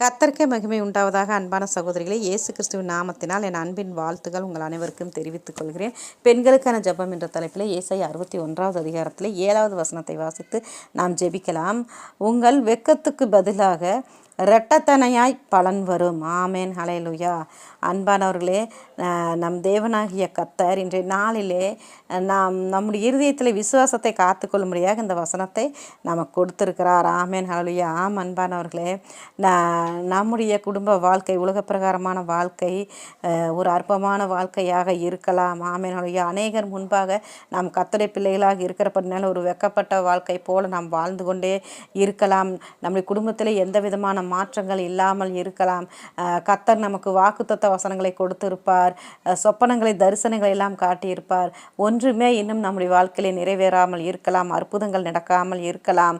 கத்தர்க்கே மகிமை உண்டாவதாக அன்பான சகோதரிகளே இயேசு கிறிஸ்துவின் நாமத்தினால் என் அன்பின் வாழ்த்துகள் உங்கள் அனைவருக்கும் தெரிவித்துக் கொள்கிறேன். பெண்களுக்கான ஜெபம் என்ற தலைப்பில் ஏசை அறுபத்தி ஒன்றாவது அதிகாரத்தில் ஏழாவது வசனத்தை வாசித்து நாம் ஜெபிக்கலாம். உங்கள் வெக்கத்துக்கு பதிலாக இரட்டத்தனையாய் பலன் வரும். ஆமேன். ஹலையலுயா அன்பானவர்களே நம் தேவனாகிய கத்தர் இன்றைய நாளிலே நாம் நம்முடைய இருதயத்தில் விசுவாசத்தை காத்துக்கொள்ளும்படியாக இந்த வசனத்தை நமக்கு கொடுத்துருக்கிறார். ஆமேன். ஹலலுயா ஆம் அன்பானவர்களே ந- நம்முடைய குடும்ப வாழ்க்கை உலக பிரகாரமான வாழ்க்கை ஒரு அற்பமான வாழ்க்கையாக இருக்கலாம். ஆமேன். ஹலுயா அநேகர் முன்பாக நாம் கத்தரை பிள்ளைகளாக இருக்கிறப்படினால ஒரு வெக்கப்பட்ட வாழ்க்கை போல நாம் வாழ்ந்து கொண்டே இருக்கலாம். நம்முடைய குடும்பத்தில் எந்த விதமான மாற்றங்கள் இல்லாமல் இருக்கலாம். கத்தர் நமக்கு வாக்குத்தத்த வசனங்களை கொடுத்திருப்பார். சொப்பனங்களை தரிசனங்களை எல்லாம் காட்டியிருப்பார். ஒன்றுமே இன்னும் நம்முடைய வாழ்க்கையில நிறைவேறாமல் இருக்கலாம். அற்புதங்கள் நடக்காமல் இருக்கலாம்.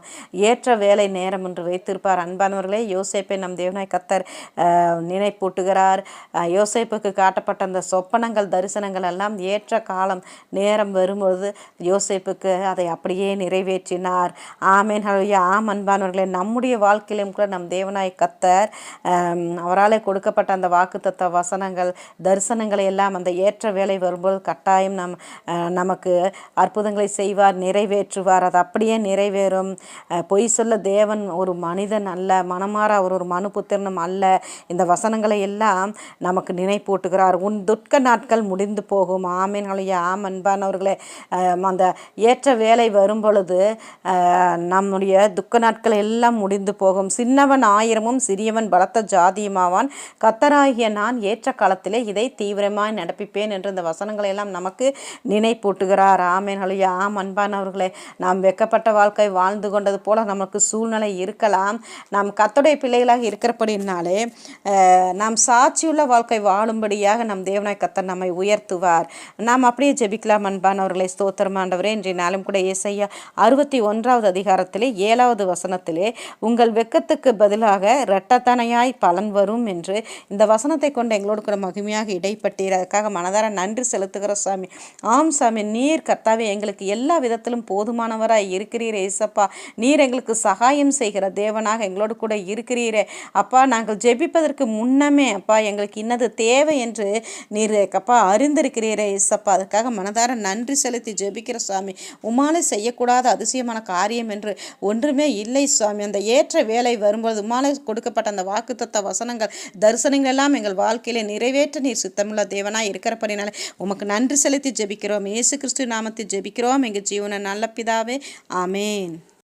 ஏற்ற வேலை நேரம் என்று வைத்திருப்பார். அன்பானவர்களே யோசேப்பை நம் தேவனாய் கத்தர் நினைப்பூட்டுகிறார். யோசேப்புக்கு காட்டப்பட்ட அந்த சொப்பனங்கள் தரிசனங்கள் எல்லாம் ஏற்ற காலம் நேரம் வரும்போது யோசேப்புக்கு அதை அப்படியே நிறைவேற்றினார். ஆமேன். ஆம் அன்பானவர்களே நம்முடைய வாழ்க்கையிலும் கூட நம் தேவனாய் கத்தர் அவரால் கொடுக்கப்பட்ட அந்த வாக்குத்தத்த வசனங்கள் தரிசனங்களை எல்லாம் அந்த ஏற்ற வேலை வரும்போது கட்டாயம் நம் நமக்கு அற்புதங்களை செய்வார் நிறைவேற்றுவார். அது அப்படியே நிறைவேறும். பொய் சொல்ல தேவன் ஒரு மனிதன் அல்ல மனமாற அவர் ஒரு புத்திரனும் அல்ல. இந்த வசனங்களை எல்லாம் நமக்கு நினைப்பூட்டுகிறார். உன் துட்க நாட்கள் முடிந்து போகும். ஆமீன். ஆம் அன்பானவர்களே. அந்த ஏற்ற வேலை வரும் பொழுது நம்முடைய துக்க நாட்கள் எல்லாம் முடிந்து போகும். சின்னவன் ஆயிரமும் சிறியவன் பலத்த ஜாதியுமாவான். கத்தராகிய நான் ஏற்ற காலத்திலே இதை தீவிரமாய் நடப்பிப்பேன் என்று இந்த வசனங்களை எல்லாம் நமக்கு நினைப்பூட்டுகிறார். ஆமேன். ஹalleluya ஆம் அன்பானவர்களே நாம் வெக்கப்பட்ட வாழ்க்கை வாழ்ந்து கொண்டது போல நமக்கு சூழ்நிலை இருக்கலாம். நாம் கத்தோடைய பிள்ளைகளாக இருக்கிறபடினாலே நாம் சாட்சியுள்ள வாழ்க்கை வாழும்படியாக நம் தேவனாய் கத்தர் நம்மை உயர்த்துவார். நாம் அப்படியே ஜெபிக்கலாம் அன்பானவர்களை ஸ்தோத்திரமாண்டவரே இன்றைய நாளும் கூட ஏசையா அறுபத்தி ஒன்றாவது அதிகாரத்திலே ஏழாவது வசனத்திலே உங்கள் வெக்கத்துக்கு பதிலாக இரட்டத்தனையாய் பலன் வரும் என்று இந்த வசனத்தை கொண்டு எங்களோடு கூட மகிமையாக இடைப்பட்டீர். அதுக்காக மனதார நன்றி செலுத்துகிற சாமி. ஆம் சாமி நீர் கர்த்தாவே எங்களுக்கு எல்லா விதத்திலும் போதுமானவராய் இருக்கிறீர் ஏசப்பா. நீர் எங்களுக்கு சகாயம் செய்கிற தேவனாக எங்களோடு கூட இருக்கிறீரே. அப்பா நாங்கள் ஜெபிப்பதற்கு முன்னமே அப்பா எங்களுக்கு இன்னது தேவை என்று நீர் அப்பா அறிந்திருக்கிறீரே ஏசப்பா. அதுக்காக மனதார நன்றி செலுத்தி ஜெபிக்கிற சாமி. உமாலே செய்யக்கூடாத அதிசயமான காரியம் என்று ஒன்றுமே இல்லை சுவாமி அந்த ஏற்ற வேலை வரும்போது உமாலே கொடுக்கப்பட்ட அந்த வாக்குத்தத்த வசனங்கள் தரிசனங்கள் எல்லாம் எங்கள் வாழ்க்கையில நிறைவேற்ற நீர் சித்தமுள்ள தேவனாய் இருக்கிறபடினால உமக்கு நன்றி செலுத்தி ஜெபிக்கிறோம். இயேசு கிறிஸ்து நாமத்தில் ஜெபிக்கிறோம். எங்கள் ஜீவன நல்ல பிதாவே. ஆமேன்.